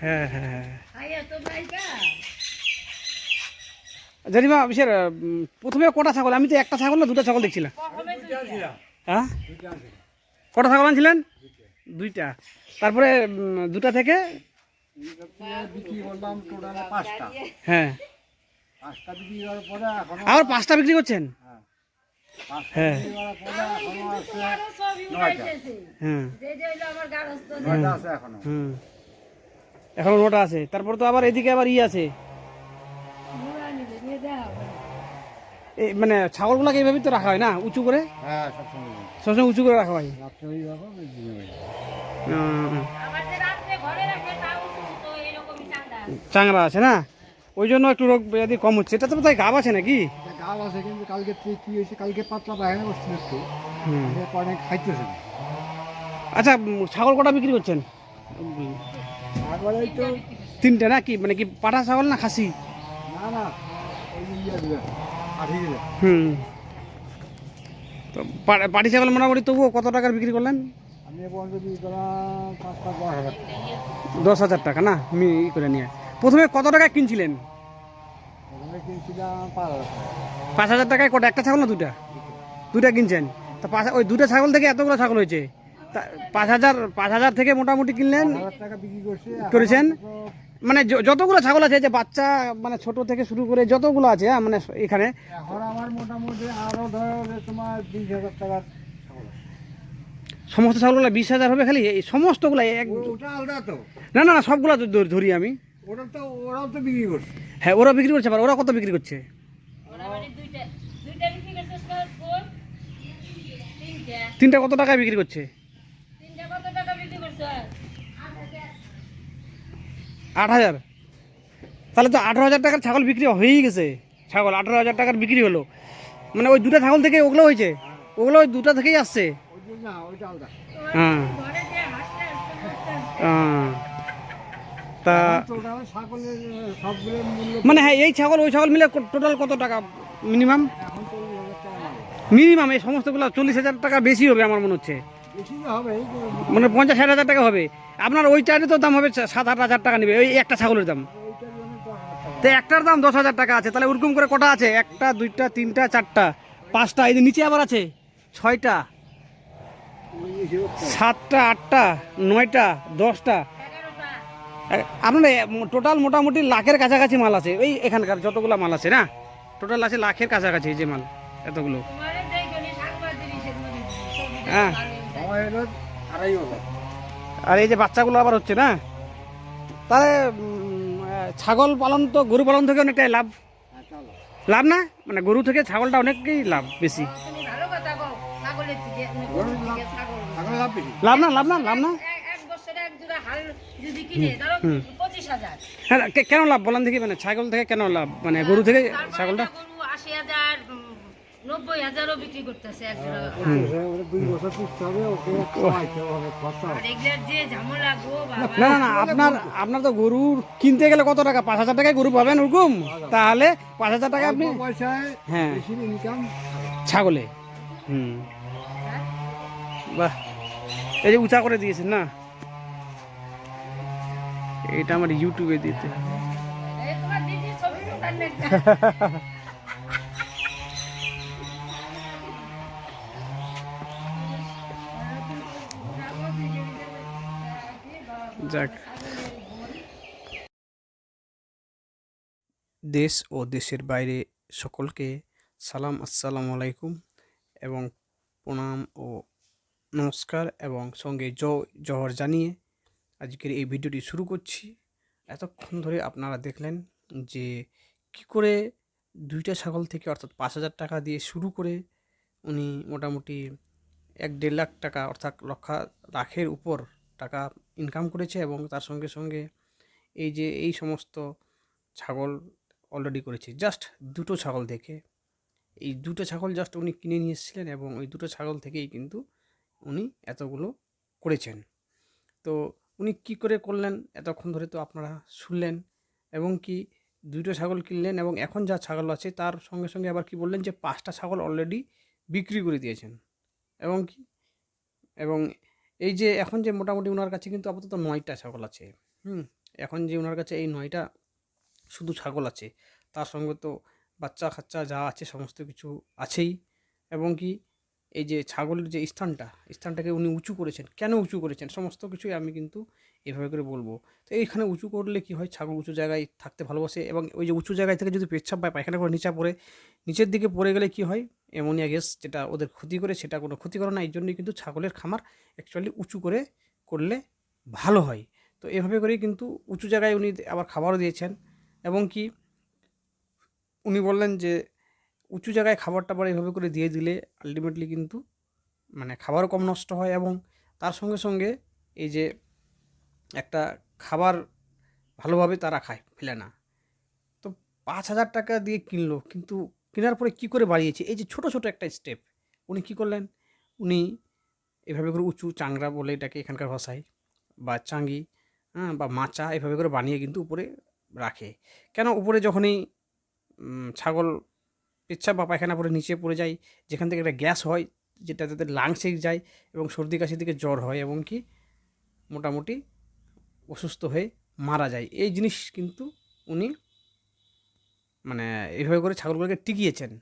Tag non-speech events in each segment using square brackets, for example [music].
হ্যাঁ হ্যাঁ হ্যাঁ। আয়া তো জানিমা বিশের প্রথমে কটা ছাগল? আমি তো একটা ছাগল না দুটো ছাগল দেখছিলাম। হ্যাঁ? কটা ছাগল আনছিলেন? দুইটা। তারপরে দুটা থেকে? বিক্রি পাঁচটা হ্যাঁ। বিক্রি করার পরে এখনও আবার পাঁচটা বিক্রি করছেন হ্যাঁ। হ্যাঁ। এখনও নোটা আছে। তারপর তো আবার এদিকে আবার ই আছে। এই মানে ছাগলগুলোকে এইভাবেই তো রাখা হয় না? উঁচু করে? হ্যাঁ সবসময় উঁচু করে রাখা হয়। চাংড়া আছে। না? ওই জন্য একটু রোগ ব্যাধি কম হচ্ছে। এটা তো বোধহয় গাব আছে নাকি? গাল আছে কিন্তু কালকে কি হয়েছে কালকে পাতলা বাহিনী বসছিল একটু। হুম। পরে খাইতেছে আচ্ছা ছাগল কটা বিক্রি করছেন? তারপরে তো তিনটে না কি মানে কি পাঠা ছাগল না খাসি? না না ওই ইয়ে হুম। তো পাটি ছাগল মোটামুটি তবুও কত টাকার বিক্রি করলেন? দশ হাজার টাকা। না? আমি ই করে নিয়ে। প্রথমে কত টাকা কিনছিলেন? কিনছিলাম পাঁচ হাজার টাকায় কটা? একটা ছাগল না দুটা দুটা কিনছেন। তা পাঁচ ওই দুটা ছাগল থেকে এতগুলো ছাগল হয়েছে? পাঁচ হাজার পাঁচ হাজার থেকে মোটামুটি কিনলেন? পাঁচ হাজার টাকা বিক্রি করছি করেছেন? মানে যতগুলো ছাগল আছে যে বাচ্চা মানে ছোট থেকে শুরু করে যতগুলো আছে হ্যাঁ, মানে এখানে। এখন আমার মোটামুটি আরও ধরো তোমার বিশ হাজার টাকার সমস্ত ছাগলগুলো বিশ হাজার হবে খালি? এই সমস্তগুলো এক ও- আলাদা তো। না না না সবগুলো ধরি আমি। ওরা তো ওরাও তো বিক্রি করছে। হ্যাঁ ওরা বিক্রি করছে আবার ওরা কত বিক্রি করছে? মানে তিনটা কত টাকায় বিক্রি করছে তিনটা কত টাকা বিক্রি করছিস আট হাজার। তাহলে তো আঠারো হাজার টাকার ছাগল বিক্রি হয়েই গেছে। ছাগল আঠারো হাজার টাকার বিক্রি হলো। মানে ওই দুটা ছাগল থেকে ওগুলো হয়েছে। ওগুলো ওই দুটা থেকেই আসছে। হ্যাঁ। হ্যাঁ। তা মানে হ্যাঁ এই ছাগল, ওই ছাগল মিলে টোটাল কত টাকা মিনিমাম? মিনিমাম, এই সমস্তগুলো চল্লিশ হাজার টাকা বেশি হবে আমার মনে হচ্ছে। মানে পঞ্চাশ ষাট হাজার টাকা হবে। আপনার ওই চাইলে তো দাম হবে সাত আট হাজার টাকা নেবে ওই একটা ছাগলের দাম। তো একটার দাম দশ হাজার টাকা আছে তাহলে ওরকম করে কটা আছে? একটা দুইটা তিনটা চারটা পাঁচটা এই যে নিচে আবার আছে ছয়টা। সাতটা আটটা নয়টা দশটা। আপনার টোটাল মোটামুটি লাখের কাছাকাছি মাল আছে ওই এখানকার যতগুলো মাল আছে না? টোটাল আছে লাখের কাছাকাছি এই যে মাল এতগুলো। হ্যাঁ। সময় হলো আড়াই হাজার আর এই যে বাচ্চাগুলো আবার হচ্ছে না? তাহলে ছাগল পালন তো গরু পালন থেকে অনেকটাই লাভ। লাভ না? মানে গরু থেকে ছাগলটা অনেকই লাভ বেশি। লাভ না? লাভ না? লাভ না? এক- এক বছরে এক জোড়া হাল যদি কিনে ধরো পঁচিশ হাজার হ্যাঁ কেন লাভ? বলেন দেখি মানে ছাগল থেকে কেন লাভ? মানে গরু থেকে ছাগলটা নব্বই হাজারও বিক্রি করতেছে এক জোড়া ওকে দুই বছর পুষতে হবে ওকে খাওয়াইতে হবে খরচা আর হবে এগুলার যে ঝামেলা গো বাবা। না না না আপনার আপনার তো গরুর কিনতে গেলে কত টাকা? পাঁচ হাজার টাকায় গরু পাবেন ওরকম? তাহলে পাঁচ হাজার টাকা আপনি পয়সায় হ্যাঁ। ছাগলে। হুম। বাহ। এই যে উঁচা করে দিয়েছেন না? এটা আমার ইউটিউবে দিতে [laughs] হবে। এই তোমার দিদি ছবি দোকান দেখতে যাক। দেশ ও দেশের বাইরে সকলকে সালাম, আসসালামু আলাইকুম এবং প্রণাম ও নমস্কার এবং সঙ্গে জহর জানিয়ে আজকের এই ভিডিওটি শুরু করছি। এতক্ষণ ধরে আপনারা দেখলেন যে কি করে দুইটা ছাগল থেকে অর্থাৎ পাঁচ হাজার টাকা দিয়ে শুরু করে উনি মোটামুটি এক দেড় লাখ টাকা অর্থাৎ লক্ষা লাখের উপর টাকা ইনকাম করেছে এবং তার সঙ্গে সঙ্গে এই যে এই সমস্ত ছাগল অলরেডি করেছে। জাস্ট দুটো ছাগল থেকে এই দুটো ছাগল জাস্ট উনি কিনে নিয়ে এসেছিলেন এবং ওই দুটো ছাগল থেকেই কিন্তু উনি এতগুলো করেছেন। তো উনি কি করে করলেন এতক্ষণ ধরে তো আপনারা শুনলেন এবং কি দুটো ছাগল কিনলেন এবং এখন যা ছাগল আছে তার সঙ্গে সঙ্গে আবার কি বললেন যে পাঁচটা ছাগল অলরেডি বিক্রি করে দিয়েছেন। এবং কি? এবং এই যে এখন যে মোটামুটি ওনার কাছে কিন্তু আপাতত নয়টা ছাগল আছে, হুম? এখন যে ওনার কাছে এই নয়টা শুধু ছাগল আছে, তার সঙ্গে তো বাচ্চা খাচ্চা যা আছে সমস্ত কিছু আছেই। এবং কি এই যে ছাগলের যে স্থানটা, স্থানটাকে উনি উঁচু করেছেন। কেন উঁচু করেছেন? সমস্ত কিছুই আমি কিন্তু এভাবে করে বলব। তো এইখানে উঁচু করলে কি হয়? ছাগল উঁচু জায়গায় থাকতে ভালোবাসে এবং ওই যে উঁচু জায়গায় থেকে যদি পেচ্ছাপ পায় পায়খানা করে নিচে পড়ে, নিচের দিকে পড়ে গেলে কি হয়? অ্যামোনিয়া গ্যাস যেটা ওদের ক্ষতি করে, সেটা কোনো ক্ষতি করে না। এই জন্যই কিন্তু ছাগলের খামার অ্যাকচুয়ালি উঁচু করে করলে ভালো হয়। তো এভাবে করেই কিন্তু উঁচু জায়গায় উনি আবার খাবারও দিয়েছেন এবং কি উনি বললেন যে, উঁচু জায়গায় খাবার টাবার এভাবে করে দিয়ে দিলে আলটিমেটলি কিন্তু মানে খাবারও কম নষ্ট হয় এবং তার সঙ্গে সঙ্গে এই যে একটা খাবার ভালোভাবে তারা খায়, ফেলে না। তো পাঁচ হাজার টাকা দিয়ে কিনলো, কিন্তু কেনার পরে কী করে বাড়িয়েছে? এই যে ছোটো ছোটো একটা স্টেপ উনি কী করলেন? উনি এভাবে করে উঁচু চাংড়া বলে এটাকে এখানকার ভাষায়, বা চাঙ্গি হ্যাঁ বা মাচা এভাবে করে বানিয়ে কিন্তু উপরে রাখে। কেন? উপরে যখনই ছাগল পেচ্ছাপ বা পায়খানা পরে নিচে পড়ে যায়, যেখান থেকে একটা গ্যাস হয় যেটা তাদের লাংসে যায় এবং সর্দি কাশি থেকে জ্বর হয় এবং কি, মোটামুটি অসুস্থ হয়ে মারা যায়। এই জিনিস কিন্তু উনি মানে এইভাবে করে ছাগলগুলোকে টিকিয়েছেন।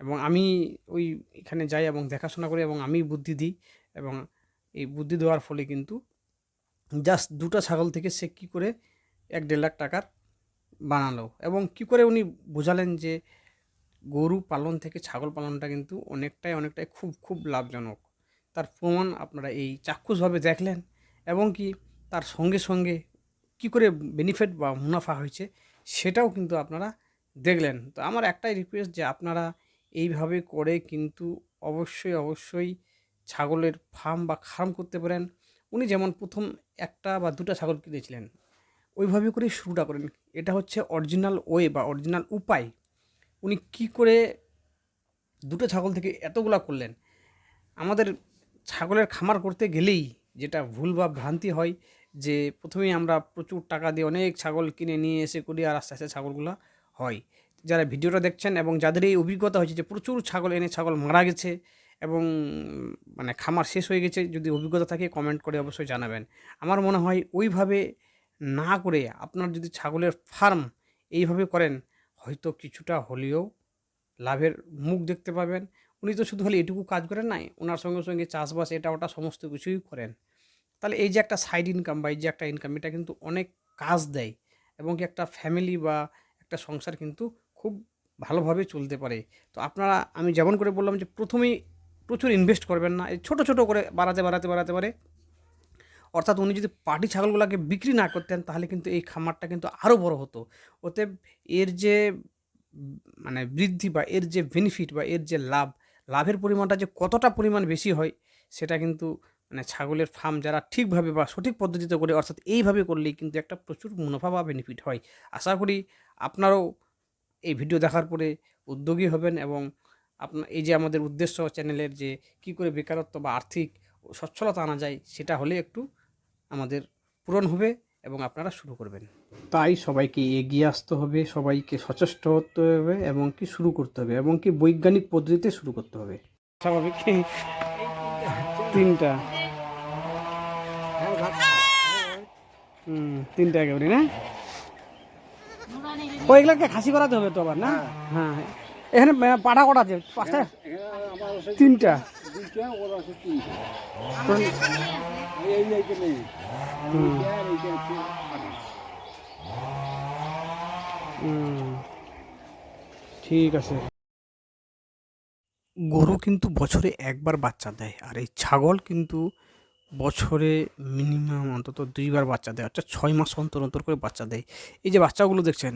এবং আমি ওই এখানে যাই এবং দেখাশোনা করি এবং আমি বুদ্ধি দিই এবং এই বুদ্ধি দেওয়ার ফলে কিন্তু জাস্ট দুটো ছাগল থেকে সে কী করে এক দেড় লাখ টাকার বানালো এবং কি করে উনি বোঝালেন যে গরু পালন থেকে ছাগল পালনটা কিন্তু অনেকটাই অনেকটাই খুব খুব লাভজনক। তার প্রমাণ আপনারা এই চাক্ষুষভাবে দেখলেন এবং কি তার সঙ্গে সঙ্গে কি করে বেনিফিট বা মুনাফা হয়েছে সেটাও কিন্তু আপনারা দেখলেন। তো আমার একটাই রিকোয়েস্ট যে আপনারা এইভাবে করে কিন্তু অবশ্যই অবশ্যই ছাগলের ফার্ম বা খার্ম করতে পারেন। উনি যেমন প্রথম একটা বা দুটা ছাগল কিনেছিলেন, ওইভাবে করে শুরুটা করেন। এটা হচ্ছে অরিজিনাল ওয়ে বা অরিজিনাল উপায়। উনি কি করে দুটো ছাগল থেকে এতগুলা করলেন? আমাদের ছাগলের খামার করতে গেলেই যেটা ভুল বা ভ্রান্তি হয় যে প্রথমেই আমরা প্রচুর টাকা দিয়ে অনেক ছাগল কিনে নিয়ে এসে করি আর আস্তে আস্তে ছাগলগুলো হয়। যারা ভিডিওটা দেখছেন এবং যাদের এই অভিজ্ঞতা হয়েছে যে প্রচুর ছাগল এনে ছাগল মারা গেছে এবং মানে খামার শেষ হয়ে গেছে, যদি অভিজ্ঞতা থাকে কমেন্ট করে অবশ্যই জানাবেন। আমার মনে হয় ওইভাবে না করে আপনার যদি ছাগলের ফার্ম এইভাবে করেন, হয়তো কিছুটা হলেও লাভের মুখ দেখতে পাবেন। উনি তো শুধু খালি এটুকু কাজ করেন নাই, ওনার সঙ্গে সঙ্গে চাষবাস এটা ওটা সমস্ত কিছুই করেন। তাহলে এই যে একটা সাইড ইনকাম বা এই যে একটা ইনকাম এটা কিন্তু অনেক কাজ দেয় এবং কি একটা ফ্যামিলি বা একটা সংসার কিন্তু খুব ভালোভাবে চলতে পারে। তো আপনারা, আমি যেমন করে বললাম যে প্রথমেই প্রচুর ইনভেস্ট করবেন না, এই ছোটো ছোটো করে বাড়াতে বাড়াতে বাড়াতে পারে অর্থাৎ উনি যদি পাটি ছাগলগুলোকে বিক্রি না করতেন, তাহলে কিন্তু এই খামারটা কিন্তু আরও বড় হতো। ওতে এর যে মানে বৃদ্ধি বা এর যে বেনিফিট বা এর যে লাভ, লাভের পরিমাণটা যে কতটা পরিমাণ বেশি হয়, সেটা কিন্তু মানে ছাগলের ফার্ম যারা ঠিকভাবে বা সঠিক পদ্ধতিতে করে অর্থাৎ এইভাবে করলেই কিন্তু একটা প্রচুর মুনাফা বা বেনিফিট হয়। আশা করি আপনারাও এই ভিডিও দেখার পরে উদ্যোগী হবেন এবং আপনার এই যে আমাদের উদ্দেশ্য চ্যানেলের যে কি করে বেকারত্ব বা আর্থিক সচ্ছলতা আনা যায় সেটা হলে একটু আমাদের পূরণ হবে এবং আপনারা শুরু করবেন। তাই সবাইকে এগিয়ে আসতে হবে সবাইকে সচেষ্ট হতে হবে এবং কি শুরু করতে হবে এবং কি বৈজ্ঞানিক পদ্ধতিতে শুরু করতে হবে। স্বাভাবিক। তিনটা। হুম তিনটা একেবারে না? ওইগুলোকে খাসি করাতে হবে তো আবার না? হ্যাঁ এখানে আহ, পাঠা কটা আছে পাঁচটা? তিনটা? ঠিক আছে। গরু কিন্তু বছরে একবার বাচ্চা দেয় আর এই ছাগল কিন্তু বছরে মিনিমাম অন্তত দুইবার বাচ্চা দেয়, অর্থাৎ ছয় মাস অন্তর অন্তর করে বাচ্চা দেয়। এই যে বাচ্চাগুলো দেখছেন,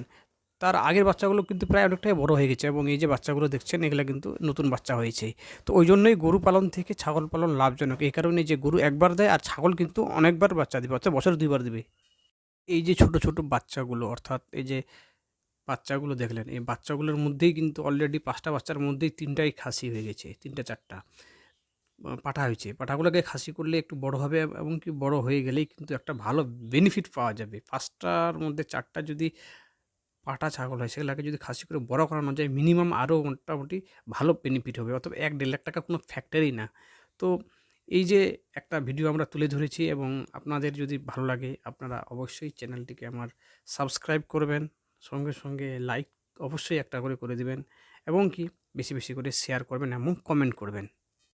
তার আগের বাচ্চাগুলো কিন্তু প্রায় অনেকটাই বড় হয়ে গেছে এবং এই যে বাচ্চাগুলো দেখছেন, এগুলো কিন্তু নতুন বাচ্চা হয়েছে। তো ওই জন্যই গরু পালন থেকে ছাগল পালন লাভজনক। এই কারণে যে গরু একবার দেয় আর ছাগল কিন্তু অনেকবার বাচ্চা দেবে, অর্থাৎ বছরে দুইবার দেবে। এই যে ছোট ছোট বাচ্চাগুলো, অর্থাৎ এই যে বাচ্চাগুলো দেখলেন, এই বাচ্চাগুলোর মধ্যেই কিন্তু অলরেডি পাঁচটা বাচ্চার মধ্যেই তিনটাই খাসি হয়ে গেছে, তিনটা চারটা। পাঠা হয়েছে। পাঠাগুলোকে খাসি করলে একটু বড় হবে এবং কি বড় হয়ে গেলেই কিন্তু একটা ভালো বেনিফিট পাওয়া যাবে। পাঁচটার মধ্যে চারটা যদি পাটা ছাগল হয়, সেগুলোকে যদি খাসি করে বড় করানো যায় মিনিমাম আরও মোটামুটি ভালো বেনিফিট হবে। অথবা এক দেড় লাখ টাকা কোনো ফ্যাক্টরি না। তো এই যে একটা ভিডিও আমরা তুলে ধরেছি এবং আপনাদের যদি ভালো লাগে, আপনারা অবশ্যই চ্যানেলটিকে আমার সাবস্ক্রাইব করবেন, সঙ্গে সঙ্গে লাইক অবশ্যই একটা করে করে দিবেন এবং কি বেশি বেশি করে শেয়ার করবেন এবং কমেন্ট করবেন।